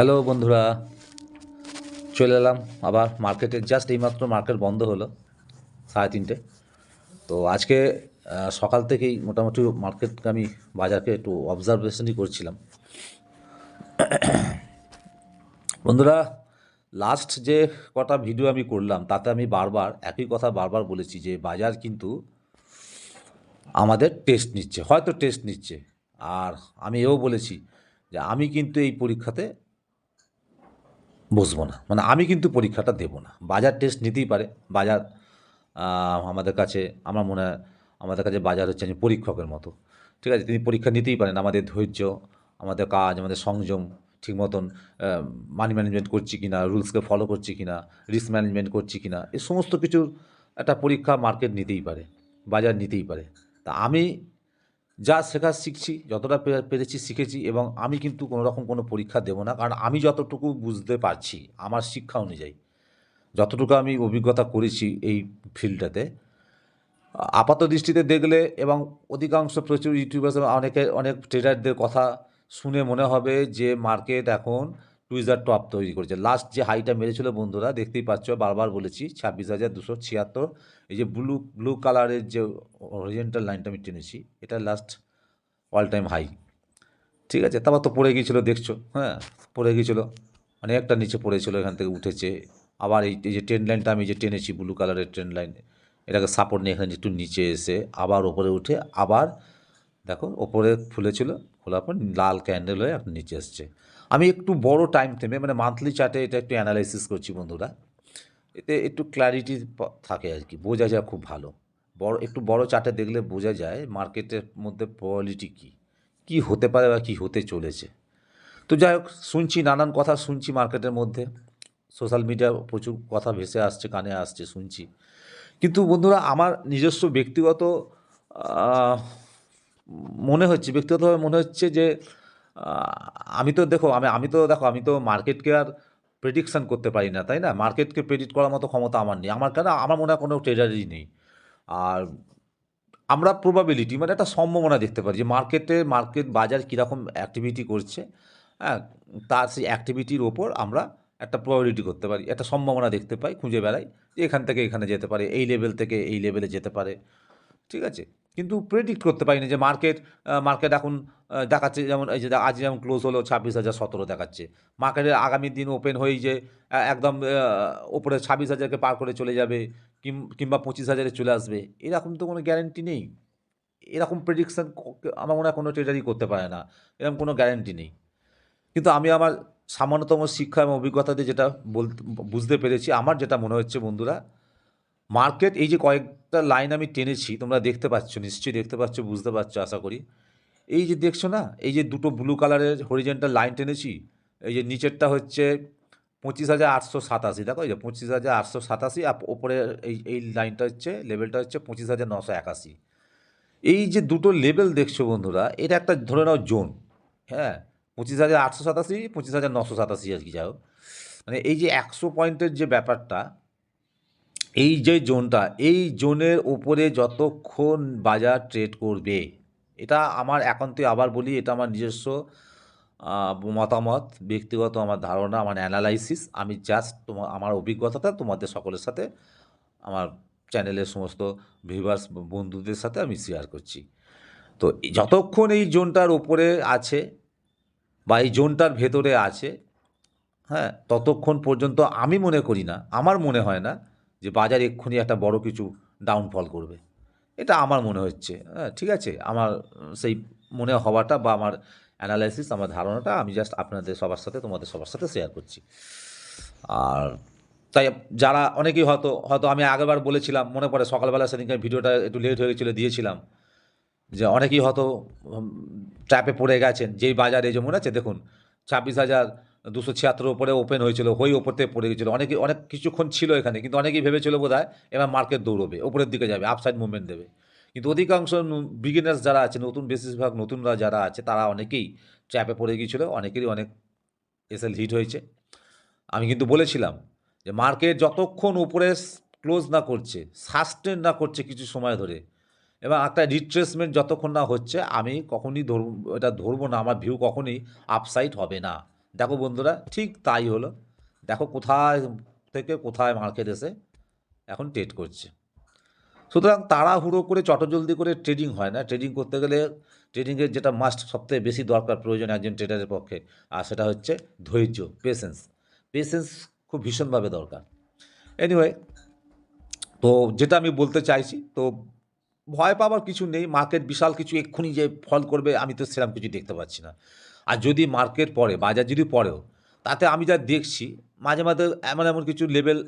Hello বন্ধুরা, চলে এলাম আবার মার্কেটে জাস্ট এইমাত্র মার্কেট বন্ধ হলো সাড়ে তিনটে। তো আজকে সকাল থেকেই মোটামুটি মার্কেটকে আমি বাজারকে একটু অবজারভেশনই করছিলাম। বন্ধুরা লাস্ট যে কটা ভিডিও আমি করলাম, তাতে আমি বারবার, একই কথা বারবার বলেছি যে বাজার কিন্তু আমাদের টেস্ট নিচ্ছে, হয়তো টেস্ট নিচ্ছে। আর আমি এও বলেছি যে আমি কিন্তু এই পরীক্ষাতে বসবো না। মানে আমি কিন্তু পরীক্ষাটা দেবো না। বাজার টেস্ট নিতেই পারে। বাজার আমাদের কাছে, আমার মনে হয় আমাদের কাছে বাজার হচ্ছে আমি পরীক্ষকের মতো। ঠিক আছে? তিনি পরীক্ষা নিতেই পারেন। আমাদের ধৈর্য, আমাদের কাজ, আমাদের সংযম ঠিক মতন মানি ম্যানেজমেন্ট করছি কি না রুলসকে ফলো করছি কি না রিস্ক ম্যানেজমেন্ট করছি কি না এই সমস্ত কিছুর একটা পরীক্ষা মার্কেট নিতেই পারে। বাজার নিতেই পারে। তা আমি যা শেখার শিখছি, যতটা পেরেছি শিখেছি এবং আমি কিন্তু কোনো রকম কোনো পরীক্ষা দেব না। কারণ আমি যতটুকু বুঝতে পারছি আমার শিক্ষা অনুযায়ী, যতটুকু আমি অভিজ্ঞতা করেছি এই ফিল্ডটাতে, আপাত দৃষ্টিতে দেখলে এবং অধিকাংশ প্রচুর ইউটিউবার্স অনেকে, অনেক ট্রেডারদের কথা শুনে মনে হবে যে, মার্কেট এখন টুইজার টপ তৈরি করেছে। লাস্ট যে হাইটা মেরেছিল বন্ধুরা, দেখতেই পাচ্ছ, বারবার বলেছি, ছাব্বিশ হাজার দুশো ছিয়াত্তর। এই যে ব্লু ব্লু কালারের যে অরিজেন্টাল লাইনটা আমি টেনেছি, এটা লাস্ট অল টাইম হাই ঠিক আছে? তারপর তো পড়ে গিয়েছিল, দেখছ? হ্যাঁ পড়ে গিয়েছিল। অনেকটা নিচে পড়েছিল, এখান থেকে উঠেছে। আবার এই যে ট্রেন লাইনটা আমি যে টেনেছি ব্লু কালারের ট্রেন লাইন এটাকে সাপোর্ট নিয়ে এখানে একটু নিচে এসে আবার ওপরে উঠে আবার, দেখো, ওপরে খুলেছিল খোলার পর লাল ক্যান্ডেল হয়ে এখন নিচে এসছে। আমি একটু বড় টাইম থেমে মানে মান্থলি চার্টে এটা একটু অ্যানালাইসিস করছি বন্ধুরা। এতে একটু ক্ল্যারিটি থাকে আর কি, বোঝা যায় খুব ভালো। বড়, একটু বড় চার্টে দেখলে বোঝা যায় মার্কেটের মধ্যে প্রবাবিলিটি কী কী হতে পারে বা কী হতে চলেছে। তো যাই হোক, শুনছি নানান কথা, শুনছি মার্কেটের মধ্যে। সোশ্যাল মিডিয়া প্রচুর কথা ভেসে আসছে, কানে আসছে, শুনছি। কিন্তু বন্ধুরা, আমার নিজস্ব ব্যক্তিগত মনে হচ্ছে, ব্যক্তিগতভাবে মনে হচ্ছে যে আমি তো দেখো, আমি আমি তো দেখো, আমি তো মার্কেটকে আর প্রেডিকশান করতে পারি না, তাই না? মার্কেটকে প্রেডিক্ট করার মতো ক্ষমতা আমার নেই। আমার কেন, আমার মনে হয় কোনো ট্রেডারই নেই। আর আমরা প্রবাবিলিটি মানে একটা সম্ভাবনা দেখতে পারি যে মার্কেটে মার্কেট বাজার কীরকম অ্যাক্টিভিটি করছে হ্যাঁ? তার সেই অ্যাক্টিভিটির ওপর আমরা একটা প্রবাবিলিটি করতে পারি। একটা সম্ভাবনা দেখতে পাই, খুঁজে বেড়াই যে, এখান থেকে এখানে যেতে পারে, এই লেভেল থেকে এই লেভেলে যেতে পারে। ঠিক আছে? কিন্তু প্রেডিক্ট করতে পারি না যে মার্কেট মার্কেট এখন দেখাচ্ছে যেমন এই যে আজ যেমন ক্লোজ হলো ছাব্বিশ হাজার সতেরো দেখাচ্ছে। মার্কেটের আগামী দিন ওপেন হয়েই যে একদম ওপরে ছাব্বিশ হাজারকে পার করে চলে যাবে কিংবা পঁচিশ হাজারে চলে আসবে, এরকম তো কোনো গ্যারেন্টি নেই। এরকম প্রেডিকশান আমার মনে হয় কোনো ট্রেডারই করতে পারে না, এরকম কোনো গ্যারেন্টি নেই। কিন্তু আমি আমার সামান্যতম শিক্ষা এবং অভিজ্ঞতাতে যেটা বলতে বুঝতে পেরেছি, আমার যেটা মনে হচ্ছে বন্ধুরা মার্কেট এই যে কয়েকটা লাইন আমি টেনেছি, তোমরা দেখতে পাচ্ছ, নিশ্চয়ই দেখতে পাচ্ছ, বুঝতে পারছ, আশা করি। এই যে দেখছ না, এই যে দুটো ব্লু কালারের হরিজেন্টাল লাইন টেনেছি, এই যে নিচেরটা হচ্ছে পঁচিশ হাজার আটশো সাতাশি, দেখো এই যে পঁচিশ হাজার আটশো সাতাশি, আর ওপরে এই এই লাইনটা হচ্ছে লেভেলটা হচ্ছে পঁচিশ হাজার নশো একাশি। এই যে দুটো লেভেল দেখছ বন্ধুরা, এটা একটা ধরে নাও জোন হ্যাঁ? পঁচিশ হাজার আটশো সাতাশি, পঁচিশ হাজার নশো সাতাশি আর কি, যাই হোক। মানে এই যে একশো পয়েন্টের যে ব্যাপারটা এই যে জোনটা, এই জোনের ওপরে যতক্ষণ বাজার ট্রেড করবে, এটা আমার একান্তই আবার বলি, এটা আমার নিজস্ব মতামত, ব্যক্তিগত আমার ধারণা, আমার অ্যানালাইসিস আমি জাস্ট তোমার আমার অভিজ্ঞতাটা তোমাদের সকলের সাথে, আমার চ্যানেলের সমস্ত ভিউয়ার্স বন্ধুদের সাথে আমি শেয়ার করছি। তো যতক্ষণ এই জোনটার ওপরে আছে, বা এই জোনটার ভেতরে আছে হ্যাঁ ততক্ষণ পর্যন্ত আমি মনে করি না, আমার মনে হয় না যে বাজার এক্ষুনি একটা বড় কিছু ডাউনফল করবে। এটা আমার মনে হচ্ছে। হ্যাঁ ঠিক আছে, আমার সেই মনে হওয়াটা বা আমার অ্যানালাইসিস আমার ধারণাটা আমি জাস্ট আপনাদের সবার সাথে, তোমাদের সবার সাথে শেয়ার করছি। আর তাই যারা, অনেকেই হয়তো হয়তো আমি আগেরবার বলেছিলাম, মনে পড়ে সকালবেলা সেদিনকে ভিডিওটা একটু লেট হয়ে গেছিল, দিয়েছিলাম। যে অনেকেই হয়তো ট্র্যাপে পড়ে গেছেন, যেই বাজারে যে মনে আছে, দেখুন, ছাব্বিশ হাজার দুশো ছিয়াত্তর ওপরে ওপেন হয়েছিল হই ওপর থেকে পড়ে গেছিল। অনেকে, অনেক কিছুক্ষণ ছিল এখানে, কিন্তু অনেকেই ভেবেছিল বোধ হয় এবার মার্কেট দৌড়বে ওপরের দিকে যাবে আপসাইড মুভমেন্ট দেবে। কিন্তু অধিকাংশ বিগিনার্স যারা আছে, নতুন বেশিরভাগ নতুনরা যারা আছে, তারা অনেকেই ট্র্যাপে পড়ে গিয়েছিল অনেকেরই অনেক এসএল হিট হয়েছে। আমি কিন্তু বলেছিলাম যে মার্কেট যতক্ষণ উপরে ক্লোজ না করছে সাস্টেন না করছে কিছু সময় ধরে, এবং একটা রিট্রেসমেন্ট যতক্ষণ না হচ্ছে, আমি কখনই ধরব, এটা ধরবো না, আমার ভিউ কখনই আপসাইড হবে না। দেখো বন্ধুরা, ঠিক তাই হলো। দেখো কোথায় থেকে কোথায় মার্কেট এসে এখন ট্রেড করছে। সুতরাং তাড়াহুড়ো করে, চটজলদি করে ট্রেডিং হয় না। ট্রেডিং করতে গেলে ট্রেডিংয়ের যেটা মাস্ট সবথেকে বেশি দরকার, প্রয়োজন একজন ট্রেডারের পক্ষে, আর সেটা হচ্ছে ধৈর্য পেশেন্স পেশেন্স খুব ভীষণভাবে দরকার। এনিওয়ে তো যেটা আমি বলতে চাইছি, তো ভয় পাওয়ার কিছু নেই মার্কেট বিশাল কিছু এক্ষুনি যে ফল করবে, আমি তো সেরকম কিছু দেখতে পাচ্ছি না। আর যদি মার্কেট পড়ে, বাজার যদি পড়েও, তাতে আমি যা দেখছি, মাঝে মাঝে এমন এমন কিছু লেভেল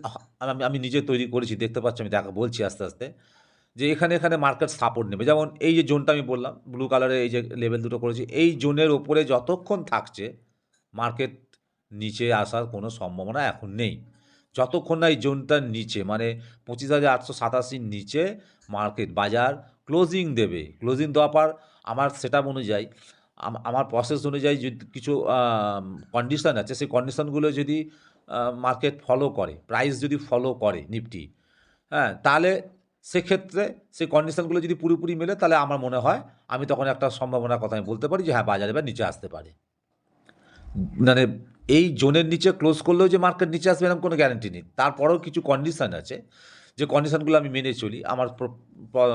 আমি আমি নিজে তৈরি করেছি, দেখতে পাচ্ছি, আমি দেখা বলছি আস্তে আস্তে, যে এখানে এখানে মার্কেট সাপোর্ট নেবে। যেমন এই যে জোনটা আমি বললাম ব্লু কালারের এই যে লেভেল দুটো করেছি, এই জোনের ওপরে যতক্ষণ থাকছে মার্কেট নিচে আসার কোনো সম্ভাবনা এখন নেই। যতক্ষণ না এই জোনটার নিচে মানে পঁচিশ হাজার আটশো সাতাশির নিচে মার্কেট, বাজার ক্লোজিং দেবে। ক্লোজিং দেওয়ার পর আমার সেটা অনুযায়ী আমার প্রসেস অনুযায়ী যদি কিছু কন্ডিশন আছে, সেই কন্ডিশনগুলো যদি মার্কেট ফলো করে প্রাইস যদি ফলো করে নিফটি হ্যাঁ তাহলে সেক্ষেত্রে সেই কন্ডিশনগুলো যদি পুরোপুরি মেলে, তাহলে আমার মনে হয় আমি তখন একটা সম্ভাবনার কথা আমি বলতে পারি যে হ্যাঁ বাজারে বা নিচে আসতে পারে। মানে এই জোনের নিচে ক্লোজ করলেও যে মার্কেট নিচে আসবে এরকম কোনো গ্যারান্টি নেই। তারপরেও কিছু কন্ডিশান আছে। যে কন্ডিশানগুলো আমি মেনে চলি, আমার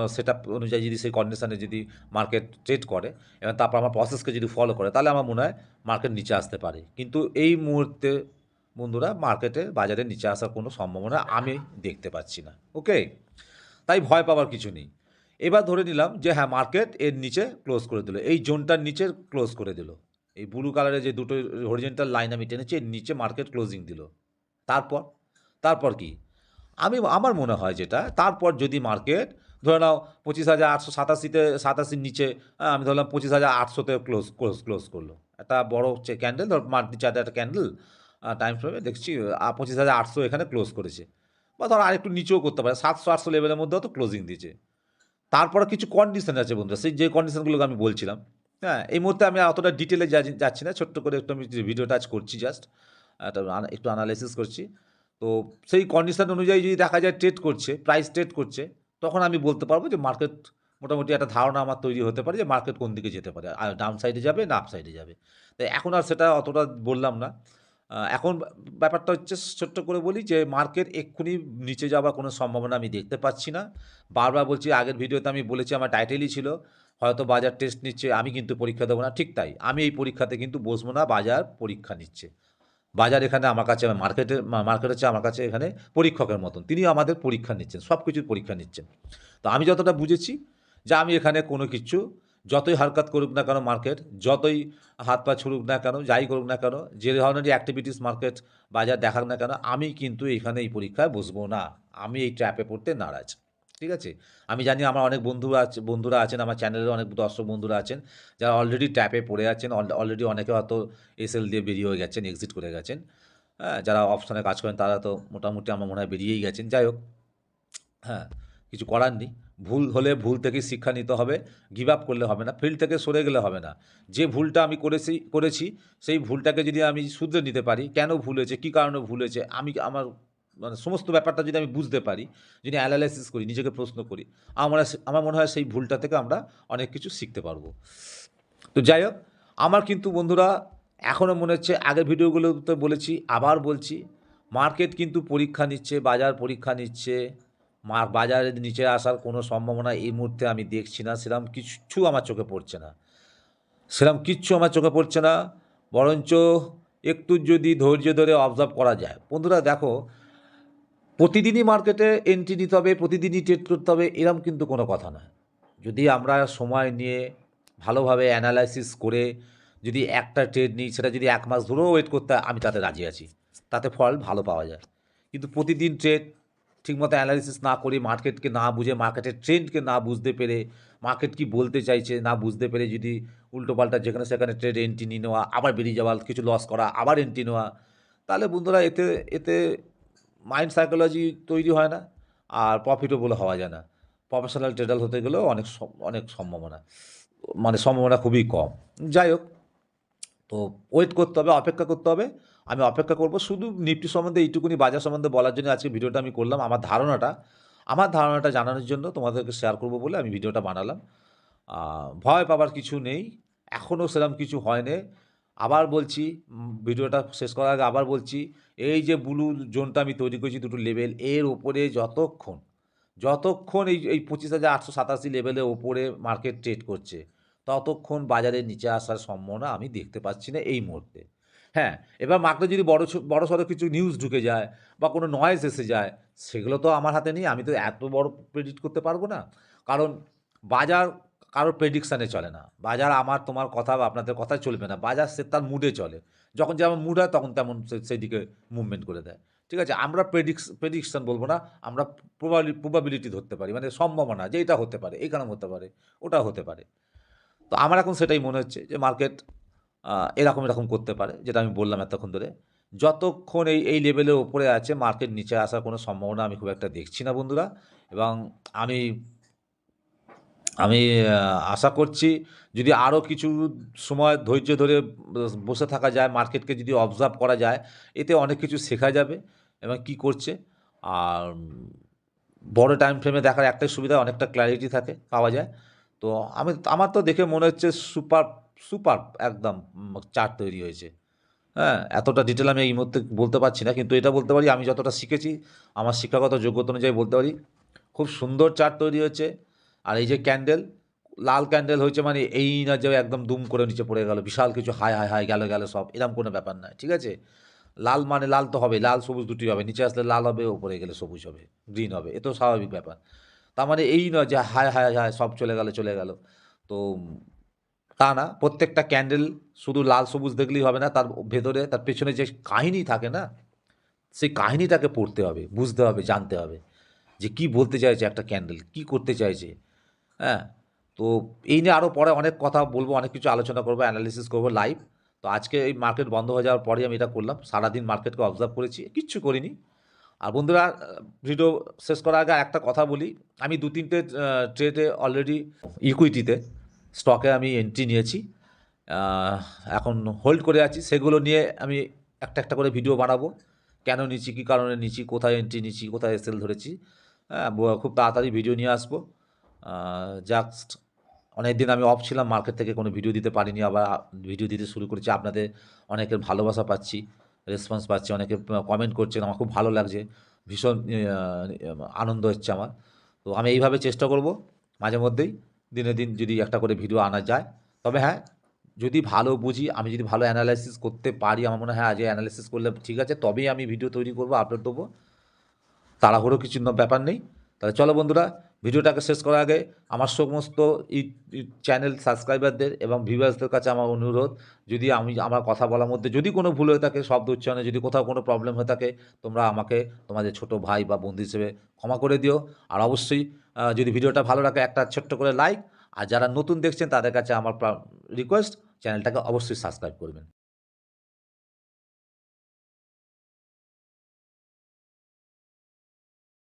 সেট আপ অনুযায়ী যদি সেই কন্ডিশানে যদি মার্কেট ট্রেড করে এবং তারপর আমার প্রসেসকে যদি ফলো করে, তাহলে আমার মনে হয় মার্কেট নিচে আসতে পারে। কিন্তু এই মুহূর্তে বন্ধুরা মার্কেটে বাজারে নিচে আসার কোনো সম্ভাবনা আমি দেখতে পাচ্ছি না। ওকে তাই ভয় পাওয়ার কিছু নেই। এবার ধরে নিলাম যে হ্যাঁ মার্কেট এর নিচে ক্লোজ করে দিল। এই জোনটার নিচে ক্লোজ করে দিল। এই ব্লু কালারের যে দুটো হরিজেন্টাল লাইন আমি টেনেছি নিচে মার্কেট ক্লোজিং দিল। তারপর? তারপর কি? আমি আমার মনে হয় যেটা তারপর যদি মার্কেট ধরে নাও পঁচিশ হাজার আটশো সাতাশিতে সাতাশির নিচে হ্যাঁ, আমি ধরলাম পঁচিশ হাজার আটশোতে ক্লোজ ক্লোজ ক্লোজ করল। একটা বড় হচ্ছে ক্যান্ডেল ধর মার্কেট চার্টে একটা ক্যান্ডেল টাইম ফ্রেমে দেখছি পঁচিশ হাজার আটশো এখানে ক্লোজ করেছে। বা ধর আরেকটু নিচেও করতে পারে সাতশো আটশো লেভেলের মধ্যেও তো ক্লোজিং দিয়েছে। তারপরে কিছু কন্ডিশন আছে বন্ধুরা সেই যে কন্ডিশনগুলোকে আমি বলছিলাম হ্যাঁ এই মুহূর্তে আমি অতটা ডিটেলে যাচ্ছি না। ছোট্ট করে একটু আমি ভিডিও টাচ করছি জাস্ট একটা একটু অ্যানালাইসিস করছি। তো সেই কন্ডিশন অনুযায়ী যদি দেখা যায় ট্রেড করছে প্রাইস ট্রেড করছে, তখন আমি বলতে পারব যে মার্কেট মোটামুটি একটা ধারণা আমার তৈরি হতে পারে যে মার্কেট কোন দিকে যেতে পারে। আর ডাউন সাইডে যাবে না আপ সাইডে যাবে। তাই এখন আর সেটা অতটা বললাম না। এখন ব্যাপারটা হচ্ছে ছোট্ট করে বলি যে মার্কেট এক্ষুনি নিচে যাওয়ার কোনো সম্ভাবনা আমি দেখতে পাচ্ছি না। বারবার বলছি আগের ভিডিওতে আমি বলেছি আমার টাইটেলই ছিল হয়তো বাজার টেস্ট নিচ্ছে, আমি কিন্তু পরীক্ষা দেবো না। ঠিক তাই, আমি এই পরীক্ষাতে কিন্তু বসবো না, বাজার পরীক্ষা নিচ্ছে। বাজার এখানে আমার কাছে মার্কেটে মার্কেট হচ্ছে আমার কাছে এখানে পরীক্ষকের মতন। তিনি আমাদের পরীক্ষা নিচ্ছেন, সব কিছুর পরীক্ষা নিচ্ছেন। তো আমি যতটা বুঝেছি যে আমি এখানে কোনো কিছু যতই হারকাত করুক না কেন মার্কেট যতই হাত পা ছুড়ুক না কেন, যাই করুক না কেন, যে ধরনের অ্যাক্টিভিটিস মার্কেট বাজার দেখাক না কেন, আমি কিন্তু এখানে এই পরীক্ষায় বসবো না। আমি এই ট্র্যাপে পড়তে নারাজ। ঠিক আছে? আমি জানি আমার অনেক বন্ধুরা আছে, বন্ধুরা আছেন, আমার চ্যানেলের অনেক দর্শক বন্ধুরা আছেন, যারা অলরেডি ট্যাপে পড়ে আছেন অলরেডি অনেকে হয়তো এসএল দিয়ে বেরিয়ে হয়ে গেছেন এক্সিট করে গেছেন হ্যাঁ যারা অপশনে কাজ করেন তারা তো মোটামুটি আমার মনে হয় বেরিয়েই গেছেন, যাই হোক হ্যাঁ কিছু করার নেই, ভুল হলে ভুল থেকে শিক্ষা নিতে হবে গিভ আপ করলে হবে না ফিল্ড থেকে সরে গেলে হবে না, যে ভুলটা আমি করেছি করেছি, সেই ভুলটাকে যদি আমি শুধরে নিতে পারি, কেন ভুল হয়েছে, কী কারণে ভুল হয়েছে, আমি আমার মানে সমস্ত ব্যাপারটা যদি আমি বুঝতে পারি, যদি অ্যানালাইসিস করি, নিজেকে প্রশ্ন করি, আমার আমার মনে হয় সেই ভুলটা থেকে আমরা অনেক কিছু শিখতে পারব। তো যাই হোক, আমার কিন্তু বন্ধুরা এখনও মনে হচ্ছে আগের ভিডিওগুলোতে বলেছি, আবার বলছি মার্কেট কিন্তু পরীক্ষা নিচ্ছে, বাজার পরীক্ষা নিচ্ছে, মা, বাজারের নিচে আসার কোনো সম্ভাবনা এই মুহূর্তে আমি দেখছি না, সেরকম কিচ্ছু আমার চোখে পড়ছে না। সেরকম কিচ্ছু আমার চোখে পড়ছে না, বরঞ্চ একটু যদি ধৈর্য ধরে অবজার্ভ করা যায়। বন্ধুরা দেখো প্রতিদিনই মার্কেটে এন্ট্রি নিতে হবে, প্রতিদিনই ট্রেড করতে হবে, এরম কিন্তু কোনো কথা নয়। যদি আমরা সময় নিয়ে ভালোভাবে অ্যানালাইসিস করে যদি একটা ট্রেড নিই, সেটা যদি এক মাস ধরেও ওয়েট করতে আমি তাতে রাজি আছি। তাতে ফল ভালো পাওয়া যায়। কিন্তু প্রতিদিন ট্রেড ঠিকমতো অ্যানালাইসিস না করে মার্কেটকে না বুঝে মার্কেটের ট্রেন্ডকে না বুঝতে পেরে মার্কেট কি বলতে চাইছে না বুঝতে পেরে যদি উল্টোপাল্টা যেখানে সেখানে ট্রেড এন্ট্রি নিয়ে নেওয়া, আবার বেরিয়ে যাওয়া, কিছু লস করা, আবার এন্ট্রি নেওয়া, তাহলে বন্ধুরা এতে এতে মাইন্ড সাইকোলজি তৈরি হয় না, আর প্রফিটেবল হওয়া যায় না। প্রফেশনাল ট্রেডার হতে গেলেও অনেক অনেক সম্ভাবনা মানে সম্ভাবনা খুবই কম। যাই হোক, তো ওয়েট করতে হবে, অপেক্ষা করতে হবে। আমি অপেক্ষা করব, শুধু নিফটি সম্বন্ধে, এইটুকুনি বাজার সম্বন্ধে বলার জন্য আজকে ভিডিওটা আমি করলাম। আমার ধারণাটা আমার ধারণাটা জানানোর জন্য তোমাদেরকে শেয়ার করব বলে আমি ভিডিওটা বানালাম। ভয় পাবার কিছু নেই। এখনও সেরকম কিছু হয়নি। আবার বলছি ভিডিওটা শেষ করার আগে আবার বলছি, এই যে ব্লু জোনটা আমি তৈরি করেছি দুটো লেভেল এর ওপরে যতক্ষণ যতক্ষণ এই এই পঁচিশ হাজার আটশো সাতাশি লেভেলের ওপরে মার্কেট ট্রেড করছে, ততক্ষণ বাজারের নিচে আসার সম্ভাবনা আমি দেখতে পাচ্ছি না এই মুহূর্তে। হ্যাঁ এবার মার্কেটে যদি বড় বড় সড়ো কিছু নিউজ ঢুকে যায় বা কোনো নয়েজ এসে যায়, সেগুলো তো আমার হাতে নেই, আমি তো এত বড় প্রেডিক্ট করতে পারব না। কারণ বাজার কারোর প্রেডিকশানে চলে না। বাজার আমার, তোমার কথা বা আপনাদের কথা চলবে না। বাজার সে তার মুডে চলে। যখন যেমন মুড হয়, তখন তেমন সেই দিকে মুভমেন্ট করে দেয়। ঠিক আছে? আমরা প্রেডিক্স প্রেডিকশন বলব না, আমরা প্রবাবলি প্রবাবিলিটি ধরতে পারি। মানে সম্ভাবনা যে এটা হতে পারে এই কারণ হতে পারে, ওটা হতে পারে। তো আমার এখন সেটাই মনে হচ্ছে যে মার্কেট এরকম এরকম করতে পারে, যেটা আমি বললাম এতক্ষণ ধরে। যতক্ষণ এই এই লেভেলের ওপরে আছে মার্কেট নিচে আসার কোনো সম্ভাবনা আমি খুব একটা দেখছি না বন্ধুরা। এবং আমি আমি আশা করছি যদি আরও কিছু সময় ধৈর্য ধরে বসে থাকা যায়, মার্কেটকে যদি অবজার্ভ করা যায়, এতে অনেক কিছু শেখা যাবে এবং কি করছে। আর বড় টাইম ফ্রেমে দেখার একটাই সুবিধা, অনেকটা ক্ল্যারিটি থাকে, পাওয়া যায়। তো আমি, আমার তো দেখে মনে হচ্ছে সুপার সুপার একদম চার্ট তৈরি হয়েছে। হ্যাঁ এতটা ডিটেল আমি এই মুহূর্তে বলতে পারছি না, কিন্তু এটা বলতে পারি, আমি যতটা শিখেছি, আমার শিক্ষাগত যোগ্যতা অনুযায়ী বলতে পারি, খুব সুন্দর চার্ট তৈরি হয়েছে। আর এই যে ক্যান্ডেল, লাল ক্যান্ডেল হয়েছে মানে এই না যে একদম দুম করে নিচে পড়ে গেল, বিশাল কিছু হাই হাই হাই গেল গেল সব এরকম কোনো ব্যাপার নয়, ঠিক আছে? লাল মানে লাল তো হবে, লাল সবুজ দুটি হবে, নিচে আসলে লাল হবে ওপরে গেলে সবুজ হবে, গ্রিন হবে, এ তো স্বাভাবিক ব্যাপার। তার মানে এই নয় যে হায় হায় হায় সব চলে গেল চলে গেল, তো তা না, প্রত্যেকটা ক্যান্ডেল শুধু লাল সবুজ দেখলেই হবে না, তার ভেতরে, তার পেছনে যে কাহিনী থাকে না, সেই কাহিনীটাকে পড়তে হবে, বুঝতে হবে, জানতে হবে যে কি বলতে চাইছে একটা ক্যান্ডেল, কি করতে চাইছে হ্যাঁ তো এই নিয়ে আরও পরে অনেক কথা বলব, অনেক কিছু আলোচনা করব অ্যানালিসিস করব লাইভ তো আজকে এই মার্কেট বন্ধ হয়ে যাওয়ার পরেই আমি এটা করলাম। সারাদিন মার্কেটকে অবজার্ভ করেছি, কিচ্ছু করিনি। আর বন্ধুরা ভিডিও শেষ করার আগে একটা কথা বলি। আমি দু তিনটে ট্রেডে অলরেডি ইকুইটিতে স্টকে আমি এন্ট্রি নিয়েছি। এখন হোল্ড করে আছি। সেগুলো নিয়ে আমি একটা একটা করে ভিডিও বানাবো। কেন নিচ্ছি, কী কারণে নিচ্ছি, কোথায় এন্ট্রি নিচ্ছি, কোথায় সেল ধরেছি। হ্যাঁ খুব তাড়াতাড়ি ভিডিও নিয়ে আসব। জাস্ট অনেক দিন আমি অফ ছিলাম মার্কেট থেকে কোনো ভিডিও দিতে পারিনি, আবার ভিডিও দিতে শুরু করেছি। আপনাদের অনেকের ভালোবাসা পাচ্ছি রেসপন্স পাচ্ছি, অনেকে কমেন্ট করছেন, আমার খুব ভালো লাগছে, ভীষণ আনন্দ হচ্ছে আমার। তো আমি এইভাবে চেষ্টা করব, মাঝে মধ্যেই, দিনে দিন যদি একটা করে ভিডিও আনা যায়। তবে হ্যাঁ যদি ভালো বুঝি, আমি যদি ভালো অ্যানালাইসিস করতে পারি, আমার মনে হয় আজ অ্যানালাইসিস করলে ঠিক আছে, তবেই আমি ভিডিও তৈরি করব আপলোড দেবো। তাড়াহুড়ো কিছু ব্যাপার নেই। তাহলে চলো বন্ধুরা ভিডিওটাকে শেষ করার আগে আমার সমস্ত চ্যানেল সাবস্ক্রাইবারদের এবং ভিউয়ার্সদের কাছে আমার অনুরোধ, যদি আমি, আমার কথা বলার মধ্যে যদি কোনো ভুল হয়ে থাকে, শব্দ উচ্চারণে যদি কোথাও কোনো প্রবলেম হয়ে থাকে, তোমরা আমাকে, তোমাদের ছোট ভাই বা বন্ধু হিসেবে ক্ষমা করে দিও। আর অবশ্যই যদি ভিডিওটা ভালো লাগে, একটা ছোট্ট করে লাইক আর যারা নতুন দেখছেন, তাদের কাছে আমার রিকোয়েস্ট চ্যানেলটাকে অবশ্যই সাবস্ক্রাইব করবেন।